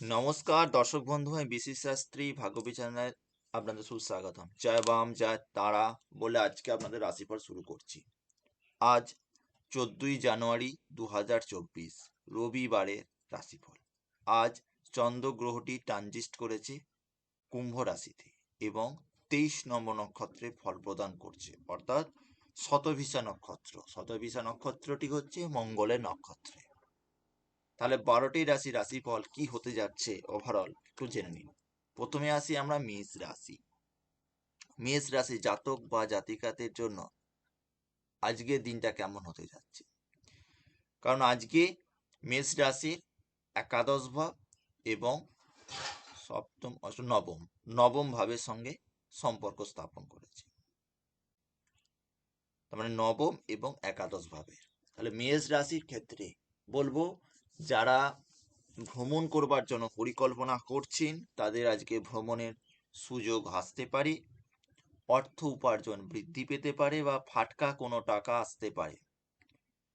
নমস্কার, দর্শক বন্ধু, আমি বিশেষ শাস্ত্রী, ভাগ্যবী চ্যানেলে আপনাদের সুস্বাগতম জয় বাম, জয় তারা বলে আজকে আপনাদের রাশিফল শুরু করছি। আজ চোদ্দই জানুয়ারি দু হাজার চব্বিশ, রবিবারের রাশিফল। আজ চন্দ্র গ্রহটি ট্রানজিস্ট করেছে কুম্ভ রাশিতে এবং তেইশ নম্বর নক্ষত্রে ফল প্রদান করছে, অর্থাৎ শতভিসা নক্ষত্র। শতভিসা নক্ষত্রটি হচ্ছে মঙ্গলের নক্ষত্রে। তাহলে বারোটি রাশি রাশিফল কি হতে যাচ্ছে ওভারঅল একটু জেনে নিন। প্রথমে আসি আমরা মেষ রাশি। মেষ রাশি জাতক বা জাতিকাদের জন্য আজকের দিনটা কেমন হতে যাচ্ছে? কারণ আজকে মেষ রাশির একাদশ ভাব এবং সপ্তম নবম নবম ভাবের সঙ্গে সম্পর্ক স্থাপন করেছে। তার মানে নবম এবং একাদশ ভাবের। তাহলে মেষ রাশির ক্ষেত্রে বলব যারা ভ্রমণ করবার জন্য পরিকল্পনা করছেন, তাদের আজকে ভ্রমণের সুযোগ আসতে পারে, অর্থ উপার্জন বৃদ্ধি পেতে পারে বা ফাটকা কোনো টাকা আসতে পারে।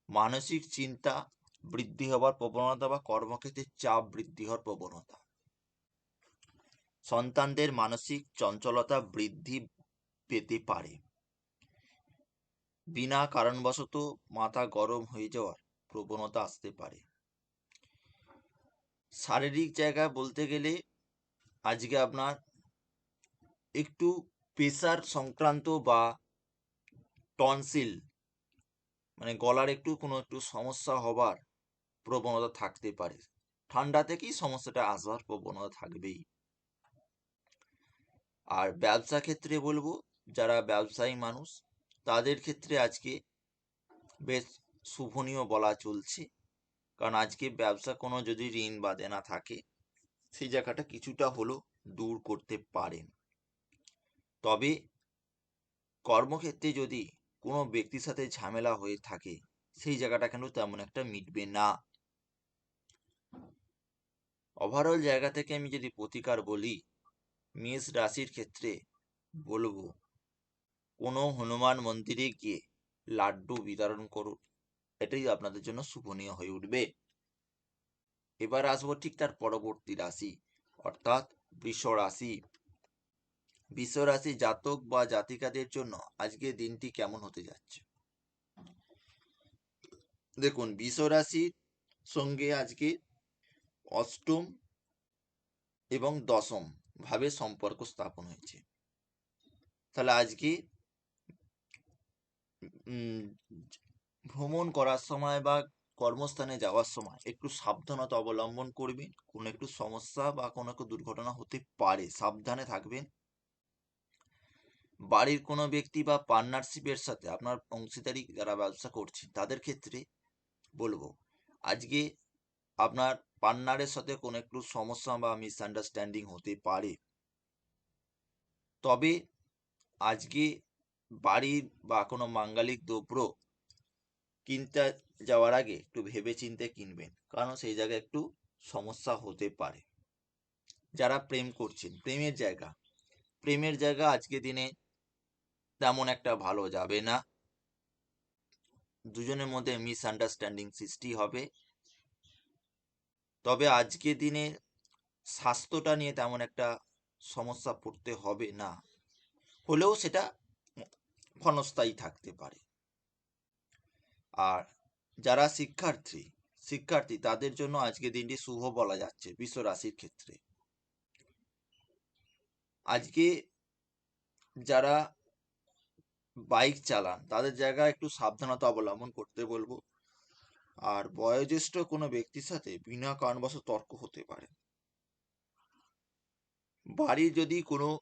মানসিক চিন্তা বৃদ্ধি হবার প্রবণতা বা কর্মক্ষেত্রে চাপ বৃদ্ধি হওয়ার প্রবণতা। সন্তানদের মানসিক চঞ্চলতা বৃদ্ধি পেতে পারে। বিনা কারণবশত মাথা গরম হয়ে যাওয়ার প্রবণতা আসতে পারে। শারীরিক জায়গা বলতে গেলে আজকে আপনার একটু প্রেসার সংক্রান্ত বা টনসিল মানে গলার একটু কোনো একটু সমস্যা হবার প্রবণতা থাকতে পারে। ঠান্ডা থেকেই সমস্যাটা আসবার প্রবণতা থাকবেই। আর ব্যবসা ক্ষেত্রে বলব, যারা ব্যবসায়ী মানুষ, তাদের ক্ষেত্রে আজকে বেশ শুভনীয় বলা চলছে। কারণ আজকে ব্যবসা কোনো যদি ঋণ বা দেনা থাকে, সেই জায়গাটা কিছুটা হলেও দূর করতে পারেন। তবে কর্মক্ষেত্রে যদি কোনো ব্যক্তির সাথে ঝামেলা হয়ে থাকে, সেই জায়গাটা কিন্তু তেমন একটা মিটবে না। ওভারঅল জায়গা থেকে আমি যদি প্রতিকার বলি, মেষ রাশির ক্ষেত্রে বলব, কোনো হনুমান মন্দিরে গিয়ে লাড্ডু বিতরণ করুন। এটাই আপনাদের জন্য শুভনীয় হয়ে উঠবে। এবার আসব ঠিক তার পরবর্তী রাশি, অর্থাৎ বৃষ রাশি। বৃষ রাশি জাতক বা জাতিকাদের জন্য আজকে দিনটি কেমন হতে যাচ্ছে? দেখুন, বৃষ রাশির সঙ্গে আজকে অষ্টম এবং দশম ভাবে সম্পর্ক স্থাপন হয়েছে। তাহলে আজকে ভ্রমণ করার সময় বা কর্মস্থানে যাওয়ার সময় একটু সাবধানতা অবলম্বন করবেন। কোনো একটু সমস্যা বা কোনো একটু দুর্ঘটনা হতে পারে, সাবধানে থাকবেন। বাড়ির কোনো ব্যক্তি বা পার্টনারশিপের সাথে আপনার অংশীদারি যারা ব্যবসা করছে তাদের ক্ষেত্রে বলব, আজকে আপনার পার্টনারের সাথে কোনো একটু সমস্যা বা মিসআন্ডারস্ট্যান্ডিং হতে পারে। তবে আজকে বাড়ির বা কোনো মাঙ্গালিক দ্রব্য কিনতে যাওয়ার আগে একটু ভেবে চিন্তে কিনবেন। কারণ সেই জায়গায় একটু সমস্যা হতে পারে। যারা প্রেম করছেন, প্রেমের জায়গা। প্রেমের জায়গা আজকে দিনে তেমন একটা ভালো যাবে না। দুজনের মধ্যে মিসআন্ডারস্ট্যান্ডিং সৃষ্টি হবে। তবে আজকে দিনে স্বাস্থ্যটা নিয়ে তেমন একটা সমস্যা পড়তে হবে না। হলেও সেটা ক্ষণস্থায়ী থাকতে পারে। আর যারা শিক্ষার্থী শিক্ষার্থী তাদের জন্য আজকে দিনটি শুভ বলা যাচ্ছে বিশ্ব রাশির ক্ষেত্রে। আজকে যারা বাইক চালান তাদের জায়গায় একটু সাবধানতা অবলম্বন করতে বলব। আর বয়োজ্যেষ্ঠ কোনো ব্যক্তির সাথে বিনা কারণবশত তর্ক হতে পারে। বাড়ির যদি কোনো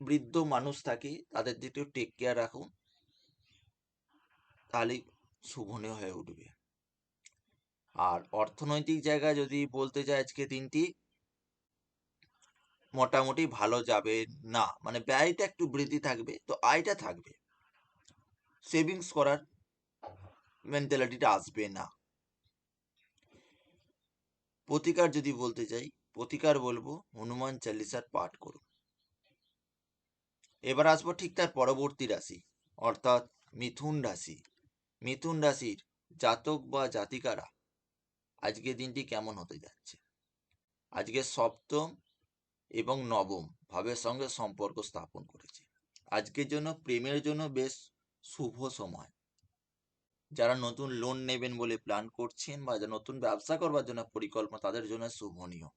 বৃদ্ধ মানুষ থাকে তাদের দিকে টেক কেয়ার রাখুন। তাহলেই শুভনীয় হয়ে উঠবে। আর অর্থনৈতিক জায়গায় যদি বলতে চাই আজকে দিনটি, মোটামুটি ভালো যাবে না। মানে ব্যয়টা একটু বৃদ্ধি থাকবে, তো আয়টা থাকবে। সেভিংস করার মেন্টালিটিটা আসবে না। প্রতিকার যদি বলতে চাই, প্রতিকার বলব, হনুমান চালিসার পাঠ করুন। এবার আসব ঠিক তার পরবর্তী রাশি, অর্থাৎ মিথুন রাশি। মিথুন রাশির জাতক বা জাতিকারা আজকে দিনটি কেমন হতে যাচ্ছে? আজকে সপ্তম এবং নবম ভাবের সঙ্গে সম্পর্ক স্থাপন করেছে। আজকের জন্য, প্রেমের জন্য বেশ শুভ সময়। যারা নতুন লোন নেবেন বলে প্ল্যান করছেন বা নতুন ব্যবসা করবার জন্য পরিকল্পনা, তাদের জন্য শুভনীয়।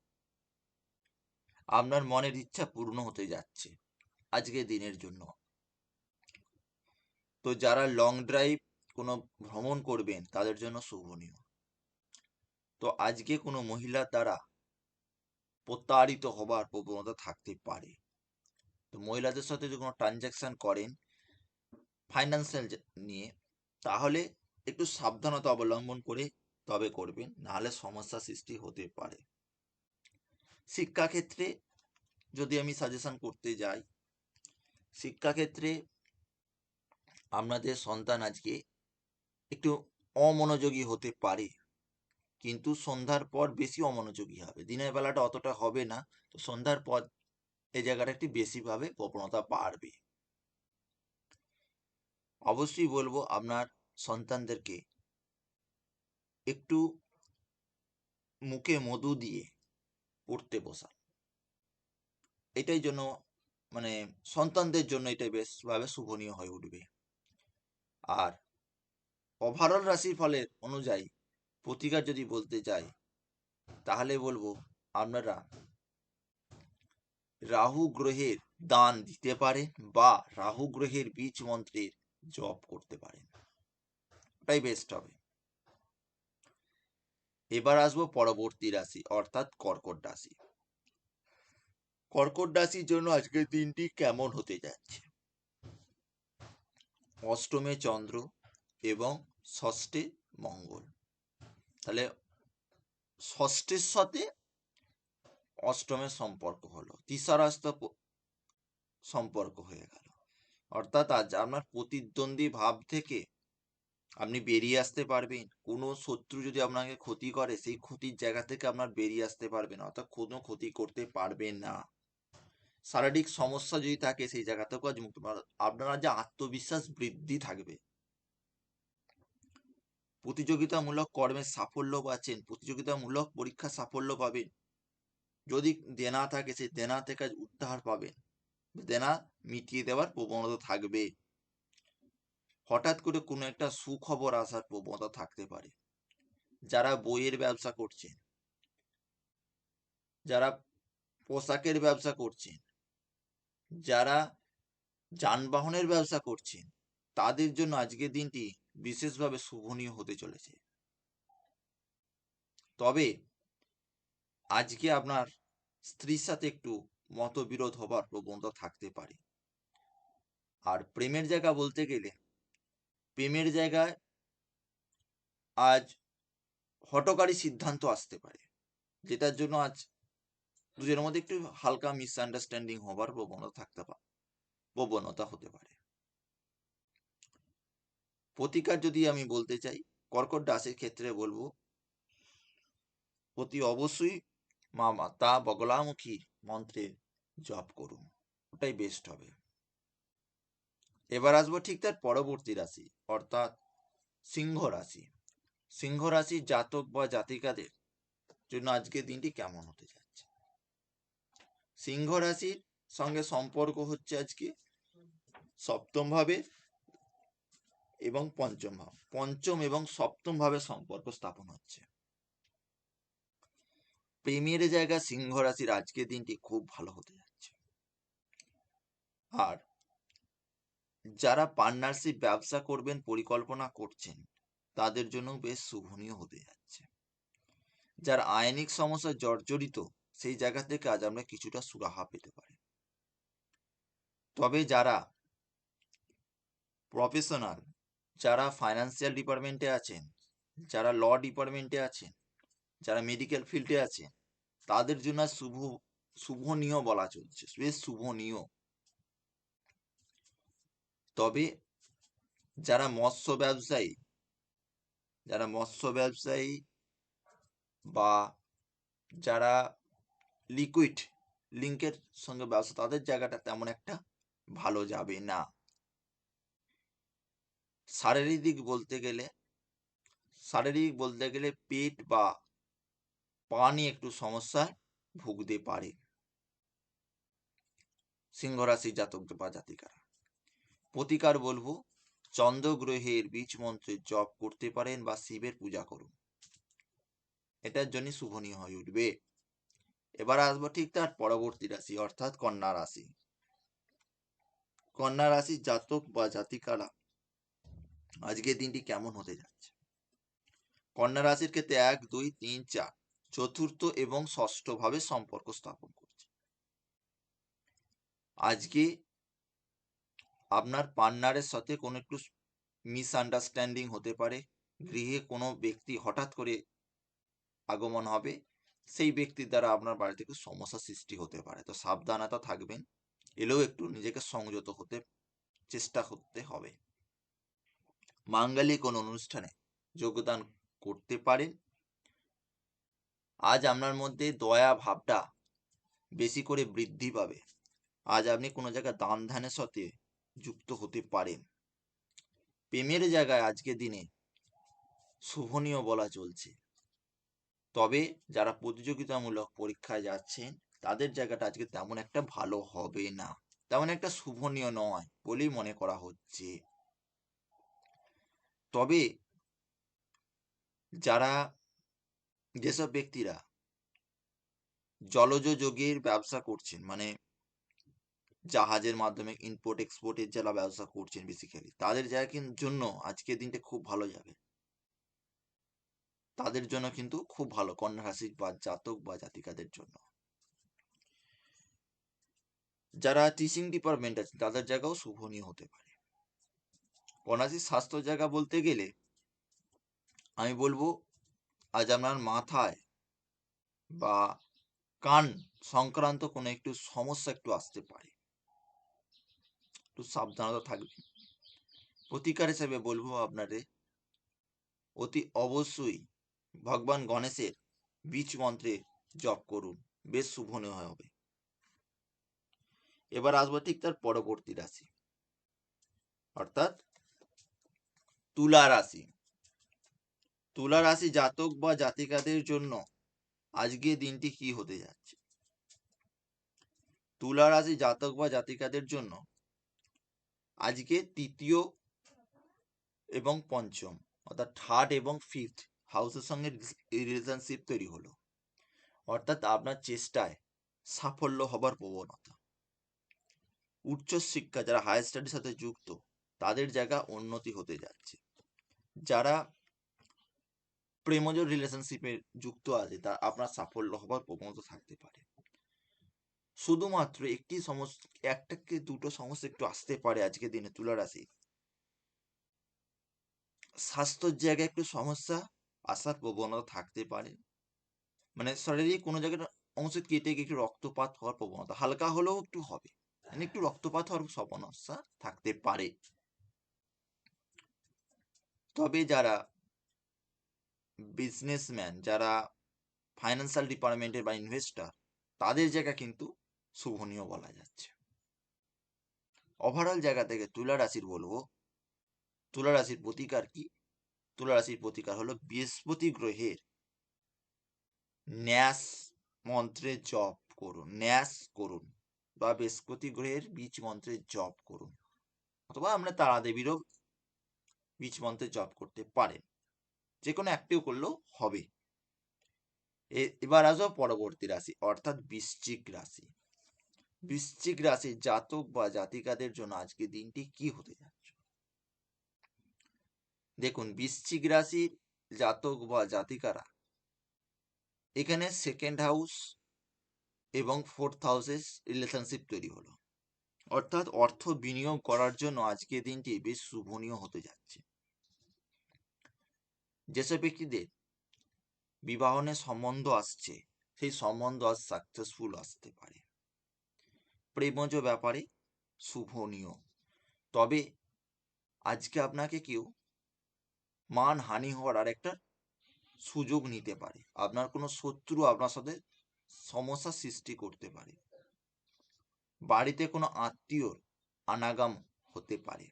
আপনার মনের ইচ্ছা পূর্ণ হতে যাচ্ছে আজকে দিনের জন্য। তো যারা লং ড্রাইভ কোনো ভ্রমণ করবেন, তাদের জন্য শুভনীয়। তো আজকে কোনো মহিলার দ্বারা প্রতারিত হবার প্রবণতা থাকতে পারে। তো মহিলাদের সাথে যদি কোনো ট্রানজ্যাকশন করেন ফাইন্যান্সিয়াল নিয়ে, তাহলে একটু সাবধানতা অবলম্বন করে তবে করবেন, নাহলে সমস্যা সৃষ্টি হতে পারে। শিক্ষাক্ষেত্রে যদি আমি সাজেশন করতে যাই, শিক্ষাক্ষেত্রে আপনাদের সন্তান আজকে একটু অমনোযোগী হতে পারে। কিন্তু সন্ধ্যার পর বেশি অমনোযোগী হবে। দিনের বেলাটা অতটা হবে না। তো সন্ধ্যার পর এই জায়গাটা একটু বেশিভাবে প্রবণতা বাড়বে। অবশ্যই বলব আপনার সন্তানদেরকে একটু মুখে মধু দিয়ে পড়তে বসা এটাই জন্য মানে সন্তানদের জন্য এটাই বেশভাবে শুভনীয় হয়ে উঠবে। আর ওভারঅল রাশির ফলের অনুযায়ী প্রতিকার যদি বলতে যাই, তাহলে বলব আপনারা রাহু গ্রহের দান দিতে পারেন বা রাহু গ্রহের বীজ মন্ত্রের জপ করতে পারেন। ওটাই বেস্ট হবে। এবার আসব পরবর্তী রাশি, অর্থাৎ কর্কট রাশি। কর্কট রাশির জন্য আজকের দিনটি কেমন হতে যাচ্ছে? অষ্টমে চন্দ্র এবং ষষ্ঠে মঙ্গল। তাহলে ষষ্ঠের সাথে অষ্টমের সম্পর্ক হলো। তিসারাস্ত সম্পর্ক হয়ে গেল। অর্থাৎ আজ আপনার প্রতিদ্বন্দ্বী ভাব থেকে আপনি বেরিয়ে আসতে পারবেন। কোনো শত্রু যদি আপনাকে ক্ষতি করে, সেই ক্ষতির জায়গা থেকে আপনার বেরিয়ে আসতে পারবেন। অর্থাৎ কোনো ক্ষতি করতে পারবেন না। শারীরিক সমস্যা যদি থাকে, সেই জায়গা থেকেও আজ মুক্ত আপনার যে আত্মবিশ্বাস বৃদ্ধি থাকবে। প্রতিযোগিতামূলক কর্মের সাফল্য পাচ্ছেন, প্রতিযোগিতামূলক পরীক্ষা সাফল্য পাবেন। যদি দেনা থাকে, সেই দেনা থেকে উদ্ধার পাবেন। দেনা মিটিয়ে দেওয়ার প্রবণতা থাকবে। হঠাৎ করে কোনো একটা সুখবর আসার প্রবণতা থাকতে পারে। যারা বইয়ের ব্যবসা করছেন, যারা পোশাকের ব্যবসা করছেন, যারা যানবাহনের ব্যবসা করছেন, তাদের জন্য আজকের দিনটি বিশেষভাবে শোভনীয় হতে চলেছে। তবে আজকে আপনার স্ত্রীর সাথে একটু মতবিরোধ হবার প্রবণতা থাকতে পারে। আর প্রেমের জায়গা বলতে গেলে, প্রেমের জায়গায় আজ হটকারী সিদ্ধান্ত আসতে পারে, যেটার জন্য আজ দুজনের মধ্যে একটু হালকা মিসআন্ডারস্ট্যান্ডিং হবার প্রবণতা থাকতে পারে প্রবণতা হতে পারে। প্রতিকার যদি আমি বলতে চাই, কর্কট রাশির ক্ষেত্রে বলব, অতি অবশ্যই মা মাতা বগলামুখী মন্ত্রের জপ করুন, ওটাই বেস্ট হবে। এবার আসব ঠিক তার পরবর্তী রাশি, অর্থাৎ সিংহ রাশি। সিংহ রাশির জাতক বা জাতিকাদের জন্য আজকের দিনটি কেমন হতে যাচ্ছে? সিংহ রাশির সঙ্গে সম্পর্ক হচ্ছে আজকে সপ্তম ভাবে এবং পঞ্চম ভাব। পঞ্চম এবং সপ্তম ভাবে সম্পর্ক স্থাপন হচ্ছে। প্রেমের জায়গা সিংহ রাশির আজকের দিনটি খুব ভালো হতে যাচ্ছে। আর যারা পার্টনারশিপ ব্যবসা করবেন, পরিকল্পনা করছেন, তাদের জন্য বেশ শুভনীয় হতে যাচ্ছে। যার আইনিক সমস্যা জর্জরিত, সেই জায়গা থেকে আজ আমরা কিছুটা সুরাহা পেতে পারি। তবে যারা প্রফেশনাল যারা ফাইন্যান্সিয়াল ডিপার্টমেন্টে আছেন, যারা ল ডিপার্টমেন্টে আছেন, যারা মেডিকেল ফিল্ডে আছেন, তাদের জন্য শুভ, শুভনীয় বলা চলছে, বেশ শুভনীয়। তবে যারা মৎস্য ব্যবসায়ী, যারা মৎস্য ব্যবসায়ী বা যারা লিকুইড লিঙ্কের সঙ্গে ব্যবসা, তাদের জায়গাটা তেমন একটা ভালো যাবে না। শারীরিক দিক বলতে গেলে, শারীরিক বলতে গেলে পেট বা পানি একটু সমস্যায় ভুগতে পারে। সিংহ রাশির জাতক বা জাতিকারা। প্রতিকার বলব, চন্দ্রগ্রহের বীজ মন্ত্রের জপ করতে পারেন বা শিবের পূজা করুন। এটার জন্য শুভনীয় হয়ে উঠবে। এবার আসব ঠিক তার পরবর্তী রাশি, অর্থাৎ কন্যা রাশি। কন্যা রাশির জাতক বা জাতিকারা আজকের দিনটি কেমন হতে যাচ্ছে? কন্যা রাশির ক্ষেত্রে এক, দুই, তিন, চার, চতুর্থ এবং ষষ্ঠ ভাবে সম্পর্ক স্থাপন করছে। আজকে আপনার পার্টনারের সাথে কোনো একটু মিসআন্ডারস্ট্যান্ডিং হতে পারে, গৃহে কোনো ব্যক্তি হঠাৎ করে আগমন হবে, সেই ব্যক্তির দ্বারা আপনার বাড়ি থেকে সমস্যা সৃষ্টি হতে পারে। তো সাবধানতা থাকবেন, এলেও একটু নিজেকে সংযত হতে, চেষ্টা করতে হবে। মাঙ্গালিক কোনো অনুষ্ঠানে যোগদান করতে পারেন। আজ আপনার মধ্যে দয়া ভাবটা বেশি করে বৃদ্ধি পাবে। আজ আপনি কোনো জায়গায় দান ধ্যানের সাথে যুক্ত হতে পারেন। প্রেমের জায়গায় আজকে দিনে শোভনীয় বলা চলছে। তবে যারা প্রতিযোগিতামূলক পরীক্ষায় যাচ্ছেন, তাদের জায়গাটা আজকে তেমন একটা ভালো হবে না। তেমন একটা শুভনীয় নয় বলেই মনে করা হচ্ছে। তবে যারা যেসব ব্যক্তিরা জলজ যোগের ব্যবসা করছেন মানে জাহাজের মাধ্যমে ইম্পোর্ট এক্সপোর্টের যারা ব্যবসা করছেন বেসিক্যালি তাদের জন্য আজকের দিনটা খুব ভালো যাবে। তাদের জন্য কিন্তু খুব ভালো কন্যা রাশির বা জাতক বা জাতিকাদের জন্য। যারা টিচিং ডিপার্টমেন্ট আছে তাদের জায়গাও শুভনীয় হতে পারে। কন্যাশ্রীর স্বাস্থ্য জায়গা বলতে গেলে আমি বলব আজ আপনার মাথায় বা কান সংক্রান্ত কোনো একটু সমস্যা একটু আসতে পারে। একটু সাবধানতা থাকবে। প্রতিকার হিসেবে বলব আপনাদের অতি অবশ্যই ভগবান গণেশের বীজ মন্ত্রে জপ করুন। বেশ শুভনীয় হবে। এবার আসব ঠিক তার পরবর্তী রাশি। অর্থাৎ তুলা রাশি। তুলা রাশি জাতক বা জাতিকাদের জন্য আজকে দিনটি কি হতে যাচ্ছে? তুলা রাশি জাতক বা জাতিকাদের জন্য আজকে তৃতীয় এবং পঞ্চম অর্থাৎ থার্ড এবং ফিফথ হাউসের সঙ্গে রিলেশনশিপ তৈরি হলো। অর্থাৎ আপনার চেষ্টায় সাফল্য হবার প্রবণতা। উচ্চশিক্ষা যারা হায়ার স্টাডির সাথে যুক্ত, তাদের জায়গা উন্নতি হতে যাচ্ছে। যারা প্রেমজ রিলেশনশিপে যুক্ত আছে তা আপনার সাফল্য হবার প্রবণতা থাকতে পারে। শুধুমাত্র একটি সমস্যা একটা কি দুটো সমস্যা একটু আসতে পারে আজকে দিনে তুলা রাশি। স্বাস্থ্যের জায়গায় একটু সমস্যা আসার প্রবণতা থাকতে পারে। মানে শারীরিক কোনো জায়গায় অংশ কেটে গিয়ে একটু রক্তপাত হওয়ার প্রবণতা, হালকা হলেও একটু হবে। মানে একটু রক্তপাত হওয়ার সমস্যা থাকতে পারে। তবে যারা বিজনেসম্যান যারা ফাইন্যান্সিয়াল ডিপার্টমেন্টের বা ইনভেস্টার তাদের জায়গা কিন্তু শুভনীয় বলা যাচ্ছে। ওভারঅল জায়গা থেকে তুলা রাশির বলব, তুলা রাশির প্রতিকার কি? তুলা রাশির প্রতিকার হলো বৃহস্পতি গ্রহের ন্যাস মন্ত্রে জপ করুন, ন্যাস করুন বা বৃহস্পতি গ্রহের বীজ মন্ত্রে জপ করুন। অথবা আমরা তারা দেবীরও বীজ মন্ত্রে জপ করতে পারেন। যে কোনো একটিও করলেও হবে। এবার আসব পরবর্তী রাশি, অর্থাৎ বৃশ্চিক রাশি। বৃশ্চিক রাশির জাতক বা জাতিকাদের জন্য আজকে দিনটি কি হতে যাচ্ছে? দেখুন, বৃশ্চিক রাশির জাতক বা জাতিকারা এখানে সেকেন্ড হাউস এবং ফোর্থ হাউসের রিলেশনশিপ তৈরি হলো। অর্থাৎ অর্থ বিনিয়োগ করার জন্য আজকে দিনটি বেশ শুভনীয় হতে যাচ্ছে। যেসব ব্যক্তিদের বিবাহনের সম্বন্ধ আসছে সেই সম্বন্ধ আজ সাকসেসফুল আসতে পারে প্রেমজ ব্যাপারে শুভনীয় তবে আজকে আপনাকে কেউ মান হানি হওয়ার আর একটা সুযোগ নিতে পারে আপনার কোনো শত্রু আপনার সাথে সমস্যা সৃষ্টি করতে পারে বাড়িতে কোনো আত্মীয়র আনাগাম হতে পারে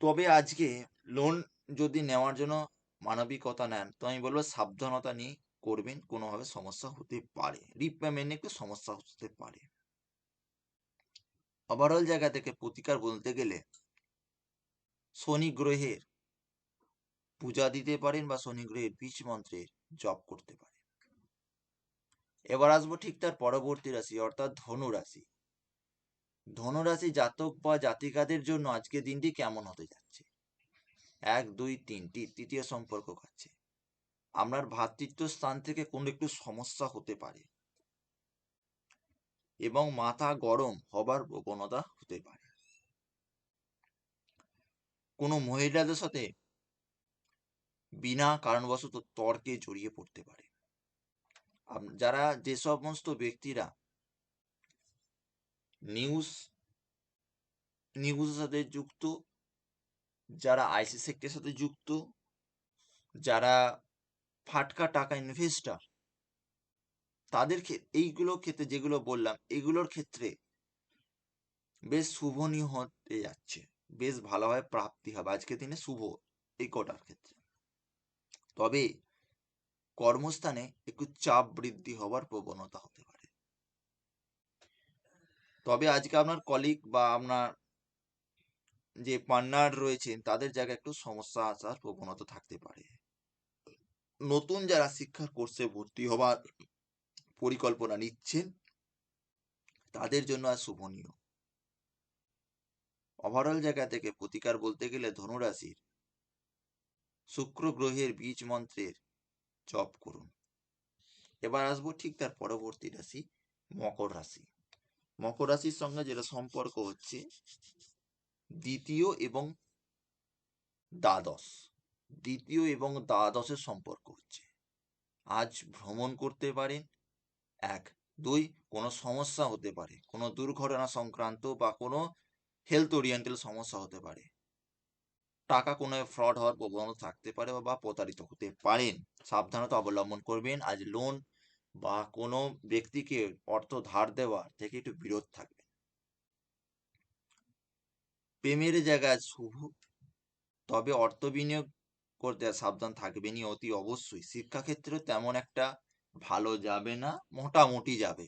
তবে আজকে লোন যদি নেওয়ার জন্য মানবিকতা নেন, তো আমি বলব সাবধানতা নিয়ে করবেন, কোনোভাবে সমস্যা হতে পারে। রিপেমেন্ট একটু সমস্যা হতে পারে। ওভারঅল জায়গা থেকে প্রতিকার বলতে গেলে, শনি গ্রহের পূজা দিতে পারেন বা শনি গ্রহের বীজ মন্ত্রের জপ করতে পারেন। এবার আসব ঠিক তার পরবর্তী রাশি, অর্থাৎ ধনু রাশি। ধনু রাশি জাতক বা জাতিকাদের জন্য আজকে দিনটি কেমন হতে যাচ্ছে? এক, দুই তিনটি তৃতীয় সম্পর্ক খাচ্ছে আপনার ভ্রাতৃত্ব স্থান থেকে কোনো একটু সমস্যা হতে পারে। এবং মাথা গরম হবার প্রবণতা হতে পারে। কোনো মহিলাদের সাথে বিনা কারণবশত তর্কে জড়িয়ে পড়তে পারে। যারা যে সমস্ত ব্যক্তিরা নিউজ নিউজের সাথে যুক্ত, যারা আইসি সেক্টরের সাথে যুক্ত, যারা ফাটকা টাকা ইনভেস্টার তাদের এইগুলো ক্ষেত্রে যেগুলো বললাম, এগুলোর ক্ষেত্রে বেশ শুভনীয় হতে যাচ্ছে। বেশ ভালোভাবে প্রাপ্তি হবে। আজকের দিনে শুভ এই কটার ক্ষেত্রে। তবে কর্মস্থানে একটু চাপ বৃদ্ধি হওয়ার প্রবণতা হতে পারে। তবে আজকে আপনার কলিগ বা আপনার যে পার্টনার রয়েছেন, তাদের জায়গায় একটু সমস্যা আসার প্রবণতা থাকতে পারে। নতুন যারা শিক্ষার কোর্সে ভর্তি হবার পরিকল্পনা নিচ্ছেন, তাদের জন্য আর শুভনীয়। ওভারঅল জায়গা থেকে প্রতিকার বলতে গেলে ধনুরাশির শুক্র গ্রহের বীজ মন্ত্রের জপ করুন। এবার আসব ঠিক তার পরবর্তী রাশি, মকর রাশি। মকর রাশির সঙ্গে যেটা সম্পর্ক হচ্ছে, দ্বিতীয় এবং দ্বাদশ। দ্বিতীয় এবং দ্বাদশের সম্পর্ক হচ্ছে। আজ ভ্রমণ করতে পারেন, এক। দুই, কোনো সমস্যা হতে পারে। কোনো দুর্ঘটনা সংক্রান্ত বা কোনো হেলথ ওরিয়েন্টাল সমস্যা হতে পারে। টাকা কোনো ফ্রড হওয়ার প্রবণতা থাকতে পারে বা প্রতারিত হতে পারেন। সাবধানতা অবলম্বন করবেন। আজ লোন বা কোনো ব্যক্তিকে অর্থ ধার দেওয়ার থেকে একটু বিরোধ থাকবেন প্রেমের জায়গায় শুভ, তবে অর্থ বিনিয়োগ করতে সাবধান থাকবেনই অতি অবশ্যই। শিক্ষাক্ষেত্রে তেমন একটা ভালো যাবে না, মোটামুটি যাবে।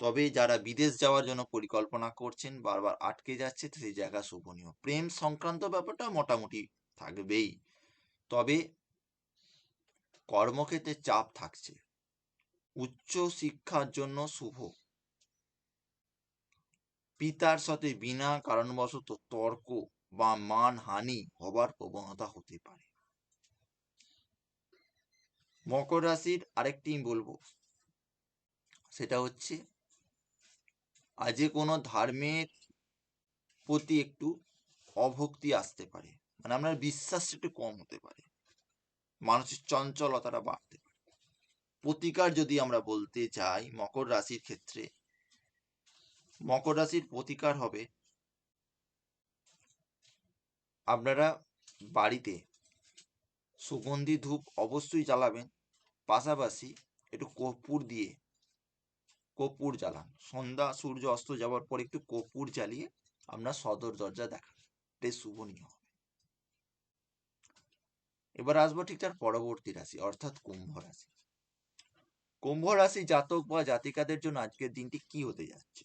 তবে যারা বিদেশ যাওয়ার জন্য পরিকল্পনা করছেন, বারবার আটকে যাচ্ছে, সেই জায়গা শোভনীয়। প্রেম সংক্রান্ত ব্যাপারটা মোটামুটি থাকবেই। তবে কর্মক্ষেত্রে চাপ থাকছে। উচ্চ শিক্ষার জন্য শুভ। পিতার সাথে বিনা কারণবশত তর্ক বা মানহানি হবার প্রবণতা হতে পারে। মকর রাশির আরেকটি বলব, সেটা হচ্ছে, আজে কোনো ধর্মের প্রতি একটু অভক্তি আসতে পারে। মানে আপনার বিশ্বাস একটু কম হতে পারে। মানুষের চঞ্চলতাটা বাড়তে পারে। প্রতিকার যদি আমরা বলতে চাই মকর রাশির ক্ষেত্রে, মকর রাশির প্রতিকার হবে আপনারা বাড়িতে সুগন্ধি ধূপ অবশ্যই জ্বালাবেন, পাশাপাশি একটু কর্পূর দিয়ে, কর্পূর জ্বালান। সন্ধ্যা সূর্য অস্ত যাওয়ার পর একটু কর্পূর জ্বালিয়ে আপনার সদর দরজা দেখান, বেশ শুভনীয় হবে। এবার আসব ঠিক তার পরবর্তী রাশি, অর্থাৎ কুম্ভ রাশি। কুম্ভ রাশি জাতক বা জাতিকাদের জন্য আজকের দিনটি কি হতে যাচ্ছে?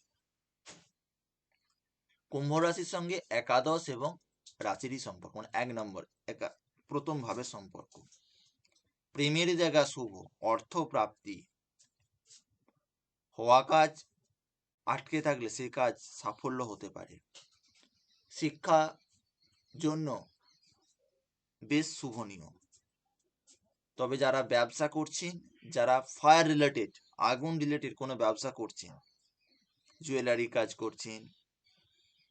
কুম্ভ রাশির সঙ্গে একাদশ এবং রাশিরই সম্পর্ক মানে এক নম্বর, একা, প্রথম ভাবে সম্পর্ক। প্রেমের জায়গা শুভ, অর্থ প্রাপ্তি, হওয়া কাজ, আটকে থাকলে সে কাজ সাফল্য হতে পারে। শিক্ষা জন্য বেশ শুভনীয়। তবে যারা ব্যবসা করছেন যারা ফায়ার রিলেটেড আগুন রিলেটেড কোনো ব্যবসা করছেন জুয়েলারি কাজ করছেন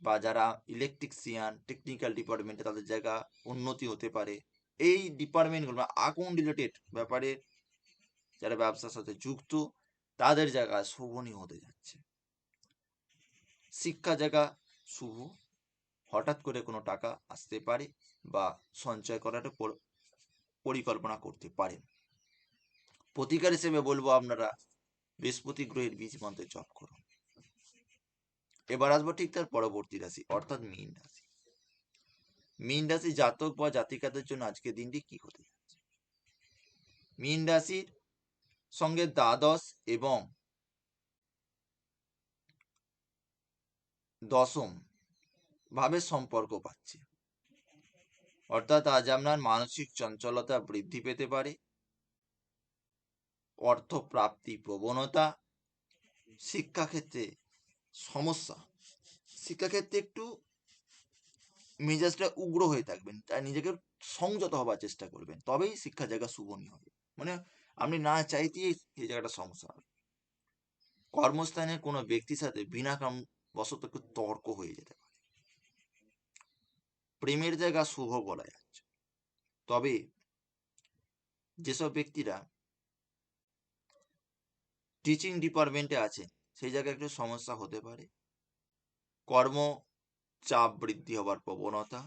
বা যারা ইলেকট্রিক্সিয়ান টেকনিক্যাল ডিপার্টমেন্টে তাদের জায়গা উন্নতি হতে পারে, এই ডিপার্টমেন্টগুলো মানে আগুন রিলেটেড ব্যাপারে যারা ব্যবসার সাথে যুক্ত, তাদের জায়গা শোভনীয় হতে যাচ্ছে। শিক্ষা জায়গা শুভ, হঠাৎ করে কোনো টাকা আসতে পারে বা সঞ্চয় করার পরিকল্পনা করতে পারেন। প্রতিকার হিসেবে বলব আপনারা, বৃহস্পতি গ্রহের বীজ মন্ত্রে জপ করুন। এবার আসব ঠিক তার পরবর্তী রাশি, অর্থাৎ মীন রাশি। মীন রাশি জাতক বা জাতিকাদের জন্য আজকের দিনটি কি হতে যাচ্ছে? মীন রাশির সঙ্গে দ্বাদশ এবং দশম ভাবে সম্পর্ক পাচ্ছে। অর্থাৎ আজ আপনার মানসিক চঞ্চলতা বৃদ্ধি পেতে পারে। অর্থ প্রাপ্তি প্রবণতা, শিক্ষাক্ষেত্রে সমস্যা। শিক্ষাক্ষেত্রে একটু মেজাজটা উগ্র হয়ে থাকবেন, তাই নিজেকে সংযত হবার চেষ্টা করবেন, তবেই শিক্ষা জায়গা শুভনীয় হবে। মানে আপনি না চাইতেই এই জায়গাটা সমস্যা হবে। কর্মস্থানে কোনো ব্যক্তির সাথে বিনা কারণ বশত তর্ক হয়ে যেতে পারে। প্রেমের জায়গা শুভ বলা যাচ্ছে। তবে যেসব ব্যক্তিরা টিচিং ডিপার্টমেন্টে আছেন সেই জায়গায় একটু সমস্যা হতে পারে। কর্ম চাপ বৃদ্ধি হবার প্রবণতা,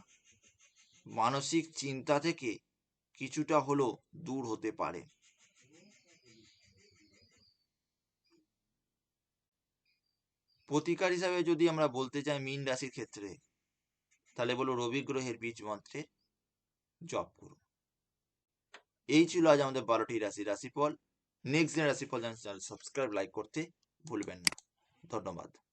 মানসিক চিন্তা থেকে কিছুটা হলেও দূর হতে পারে। প্রতিকার হিসাবে যদি আমরা বলতে চাই মীন রাশির ক্ষেত্রে, তাহলে বলো রবি গ্রহের বীজ মন্ত্রে জপ করুন। এই ছিল আজ আমাদের বারোটি রাশি, রাশিফল। নেক্সট দিনের রাশিফল জানতে সাবস্ক্রাইব লাইক করতে ভুলবেন না। ধন্যবাদ।